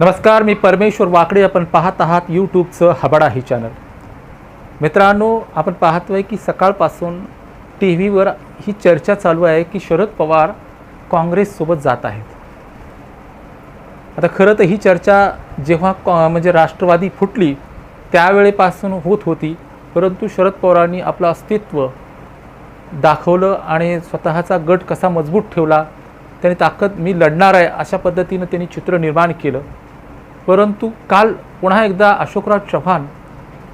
नमस्कार मी परमेश्वर वाकडे. आपण पाहत आहात यूट्यूबचं हबाडा हे चॅनल. मित्रांनो आपण पाहतोय की सकाळपासून टी व्हीवर ही चर्चा चालू आहे की शरद पवार काँग्रेससोबत जात आहेत. आता खरं तर ही चर्चा जेव्हा कॉ म्हणजे राष्ट्रवादी फुटली त्यावेळेपासून होत होती. परंतु शरद पवारांनी आपलं अस्तित्व दाखवलं आणि स्वतःचा गट कसा मजबूत ठेवला त्याने ताकद मी लढणार आहे अशा पद्धतीनं त्यांनी चित्र निर्माण केलं. परंतु काल पुन्हा एकदा अशोकराव चव्हाण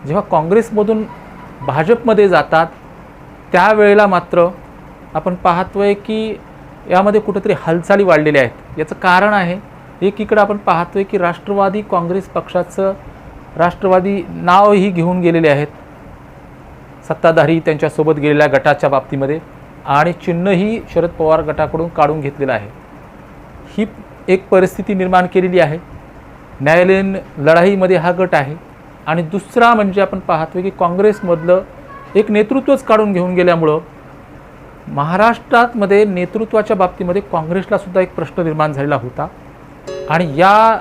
जेव्हा काँग्रेसमधून भाजपमध्ये जातात त्यावेळेला मात्र आपण पाहतोय की यामध्ये कुठेतरी हालचाली वाढलेल्या आहेत. याचं कारण आहे एकीकडं आपण पाहतोय की राष्ट्रवादी काँग्रेस पक्षाचं राष्ट्रवादी नावही घेऊन गेलेले आहेत. सत्ताधारी त्यांच्यासोबत गेलेल्या गटाच्या बाबतीमध्ये आणि चिन्हही शरद पवार गटाकडून काढून घेतलेलं आहे. ही एक परिस्थिती निर्माण केलेली आहे. न्यायालयीन लढाईमध्ये हा गट आहे. आणि दुसरा म्हणजे आपण पाहतोय की काँग्रेसमधलं एक नेतृत्वच काढून घेऊन गेल्यामुळं महाराष्ट्रातमध्ये नेतृत्वाच्या बाबतीमध्ये काँग्रेसला सुद्धा एक प्रश्न निर्माण झालेला होता. आणि या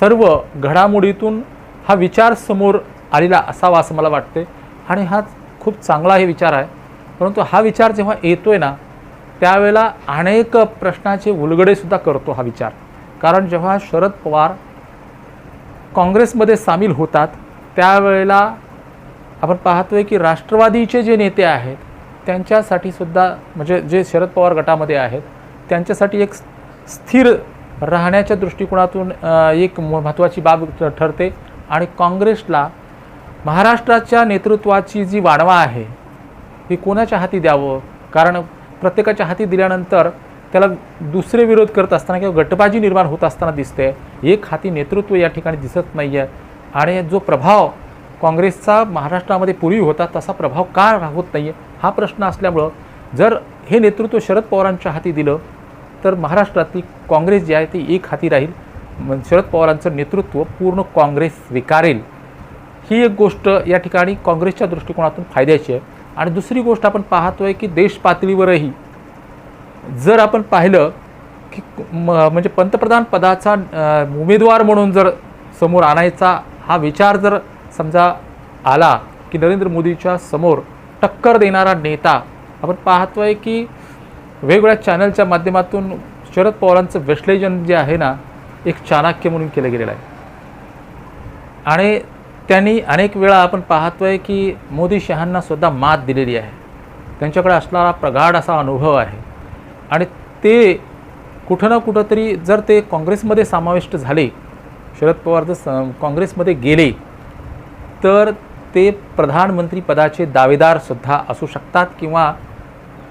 सर्व घडामोडीतून हा विचार समोर आलेला असावा असं मला वाटते आणि हा खूप चांगला हे विचार आहे. परंतु हा विचार जेव्हा येतो आहे ना त्यावेळेला अनेक प्रश्नाचे उलगडेसुद्धा करतो हा विचार. कारण जेव्हा शरद पवार काँग्रेसमध्ये सामील होतात त्यावेळेला आपण पाहतोय की राष्ट्रवादीचे जे नेते आहेत त्यांच्यासाठी सुद्धा म्हणजे जे शरद पवार गटामध्ये आहेत त्यांच्यासाठी एक स्थिर राहण्याच्या दृष्टिकोनातून एक म- महत्त्वाची बाब ठरते. आणि काँग्रेसला महाराष्ट्राच्या नेतृत्वाची जी वाढवा आहे ही कोणाच्या हाती द्यावं? कारण प्रत्येकाच्या हाती दिल्यानंतर त्याला दुसरे विरोध करत असताना किंवा गटबाजी निर्माण होत असताना दिसते. एक हाती नेतृत्व या ठिकाणी दिसत नाही आहे आणि जो प्रभाव काँग्रेसचा महाराष्ट्रामध्ये पूर्वी होता तसा प्रभाव का होत नाही आहे हा प्रश्न असल्यामुळं जर हे नेतृत्व शरद पवारांच्या हाती दिलं तर महाराष्ट्रातली काँग्रेस जी आहे ती एक हाती राहील. शरद पवारांचं नेतृत्व पूर्ण काँग्रेस स्वीकारेल. ही एक गोष्ट या ठिकाणी काँग्रेसच्या दृष्टिकोनातून फायद्याची आहे. आणि दुसरी गोष्ट आपण पाहतोय की देश पातळीवरही जर आपण पाहिलं की म- म्हणजे पंतप्रधान पदाचा उमेदवार म्हणून जर समोर आणायचा हा विचार जर समजा आला की नरेंद्र मोदीच्या समोर टक्कर देणारा नेता आपण पाहतोय की वेगवेगळ्या चॅनलच्या माध्यमातून शरद पवारांचं विश्लेषण जे आहे ना एक चाणक्य म्हणून केलं गेलेलं आहे. आणि त्यांनी अनेक वेळा आपण पाहतोय की मोदी शहांना सुद्धा मात दिलेली आहे. त्यांच्याकडे असणारा प्रगाढ असा अनुभव आहे. आणि ते कुठं ना कुठंतरी जर ते काँग्रेसमध्ये समाविष्ट झाले शरद पवार जर स- काँग्रेसमध्ये गेले तर ते प्रधानमंत्रीपदाचे दावेदारसुद्धा असू शकतात किंवा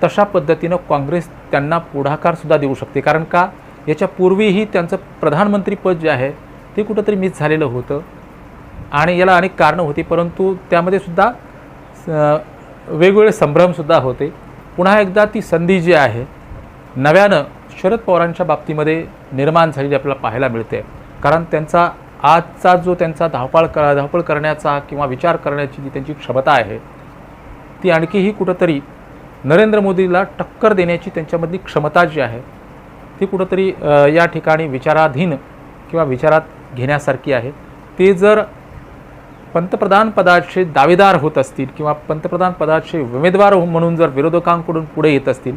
तशा पद्धतीनं काँग्रेस त्यांना पुढाकारसुद्धा देऊ शकते. कारण का? याच्या पूर्वीही त्यांचं प्रधानमंत्रीपद जे आहे ते कुठंतरी मिस झालेलं होतं. आणि याला अनेक कारणं होती परंतु त्यामध्ये सुद्धा स- वेगवेगळे संभ्रमसुद्धा होते. पुन्हा एकदा ती संधी जी आहे नव्यानं शरद पवारांच्या बाबतीमध्ये निर्माण झालेली आपल्याला पाहायला मिळते. कारण त्यांचा आजचा जो त्यांचा धावपळ कर धावपळ करण्याचा किंवा विचार करण्याची जी त्यांची क्षमता आहे ती आणखीही कुठंतरी नरेंद्र मोदीला टक्कर देण्याची त्यांच्यामधली क्षमता जी आहे ती कुठंतरी या ठिकाणी विचाराधीन किंवा विचारात घेण्यासारखी आहे. ते जर पंतप्रधान पदाचे दावेदार होत असतील किंवा पंतप्रधान पदाचे उमेदवार म्हणून जर विरोधकांकडून पुढे येत असतील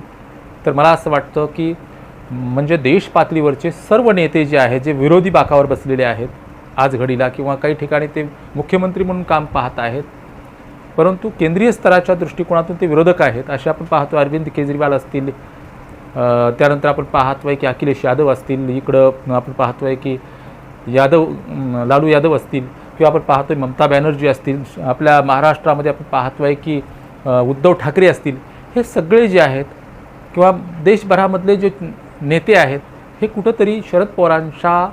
तर मला असं वाटतं की म्हणजे देश पातळीवरचे सर्व नेते जे आहेत जे विरोधी बाकावर बसलेले आहेत आज घडीला किंवा काही ठिकाणी ते मुख्यमंत्री म्हणून काम पाहत आहेत परंतु केंद्रीय स्तराच्या दृष्टिकोनातून ते विरोधक आहेत असे आपण पाहतो अरविंद केजरीवाल असतील त्यानंतर आपण पाहतो आहे की अखिलेश यादव असतील इकडं आपण पाहतो आहे की यादव लालू यादव असतील किंवा आपण पाहतो आहे ममता बॅनर्जी असतील आपल्या महाराष्ट्रामध्ये आपण पाहतो आहे की उद्धव ठाकरे असतील हे सगळे जे आहेत किंवा देशभरामधले जे नेते आहेत हे कुठंतरी शरद पवारांच्या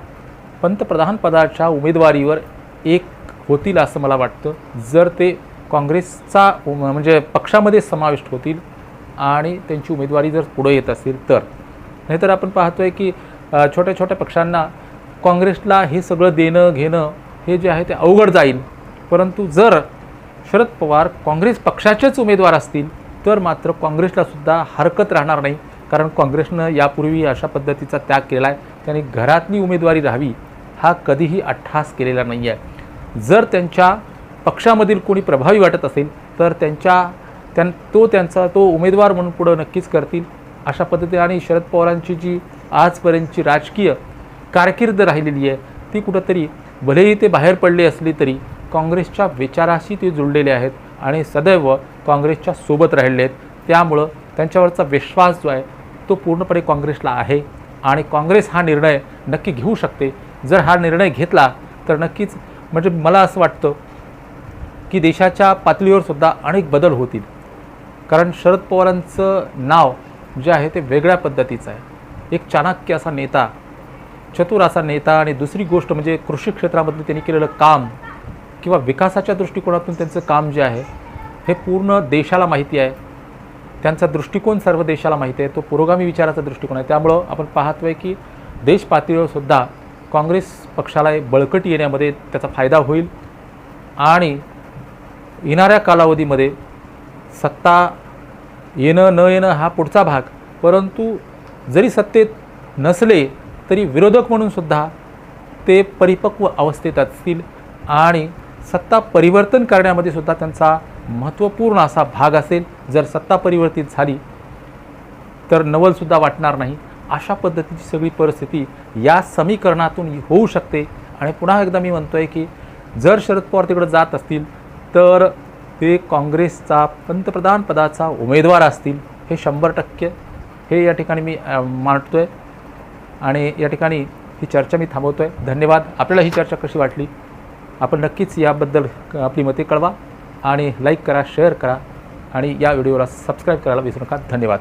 पंतप्रधानपदाच्या उमेदवारीवर एक होतील असं मला वाटतं. जर ते काँग्रेसचा म्हणजे पक्षामध्ये समाविष्ट होतील आणि त्यांची उमेदवारी जर पुढे येत असेल तर. नाहीतर आपण पाहतोय की छोट्या छोट्या पक्षांना काँग्रेसला हे सगळं देणं घेणं हे जे आहे ते अवघड जाईल. परंतु जर शरद पवार काँग्रेस पक्षाचेच उमेदवार असतील तर मात्र काँग्रेसला सुद्धा हरकत राहणार नाही कारण काँग्रेसनं यापूर्वी अशा पद्धतीचा त्याग केला आहे त्याने घरातली उमेदवारी राहावी हा कधीही अट्टहास केलेला नाही आहे जर त्यांच्या पक्षामधील कोणी प्रभावी वाटत असेल तर त्यांच्या त्यां तो त्यांचा तो उमेदवार म्हणून पुढं नक्कीच करतील. अशा पद्धतीने आणि शरद पवारांची जी आजपर्यंतची राजकीय कारकीर्द राहिलेली आहे ती कुठंतरी भलेही ते बाहेर पडले असली तरी काँग्रेसच्या विचाराशी ते जुळलेले आहेत आणि सदैव काँग्रेसच्या सोबत राहिले आहेत. त्यामुळं त्यांच्यावरचा विश्वास जो आहे तो पूर्णपणे काँग्रेसला आहे. आणि काँग्रेस हा निर्णय नक्की घेऊ शकते. जर हा निर्णय घेतला तर नक्कीच म्हणजे मला असं वाटतं की देशाच्या पातळीवर सुद्धा अनेक बदल होतील. कारण शरद पवारांचं नाव जे आहे ते वेगळ्या पद्धतीचं आहे. एक चाणक्य असा नेता चतुर असा नेता आणि दुसरी गोष्ट म्हणजे कृषी क्षेत्रामधलं त्यांनी केलेलं काम किंवा विकासाच्या दृष्टिकोनातून त्यांचं काम जे आहे हे पूर्ण देशाला माहिती आहे. त्यांचा दृष्टिकोन सर्व देशाला माहिती आहे. तो पुरोगामी विचाराचा दृष्टिकोन आहे. त्यामुळं आपण पाहतोय की देश पातळीवरसुद्धा काँग्रेस पक्षाला एक बळकटी येण्यामध्ये त्याचा फायदा होईल. आणि येणाऱ्या कालावधीमध्ये सत्ता येणं न येणं हा पुढचा भाग. परंतु जरी सत्तेत नसले तरी विरोधक म्हणूनसुद्धा ते परिपक्व अवस्थेत असतील. आणि सत्ता परिवर्तन करण्यामध्ये सुद्धा त्यांचा महत्त्वपूर्ण असा भाग असेल जर सत्ता परिवर्तित झाली तर नवलसुद्धा वाटणार नाही. अशा पद्धतीची सगळी परिस्थिती या समीकरणातून होऊ शकते. आणि पुन्हा एकदा मी म्हणतो आहे की जर शरद पवार तिकडं जात असतील तर ते काँग्रेसचा पंतप्रधान पदाचा उमेदवार असतील. हे शंभर टक्के. हे या ठिकाणी मी मांडतो आहे आणि या ठिकाणी ही चर्चा मी थांबवतो आहे धन्यवाद. आपल्याला ही चर्चा कशी वाटली? आपण नक्कीच याबद्दल आपली मते कळवा. आणि लाईक करा शेअर करा आणि या व्हिडिओला सबस्क्राईब करायला विसरू नका. धन्यवाद.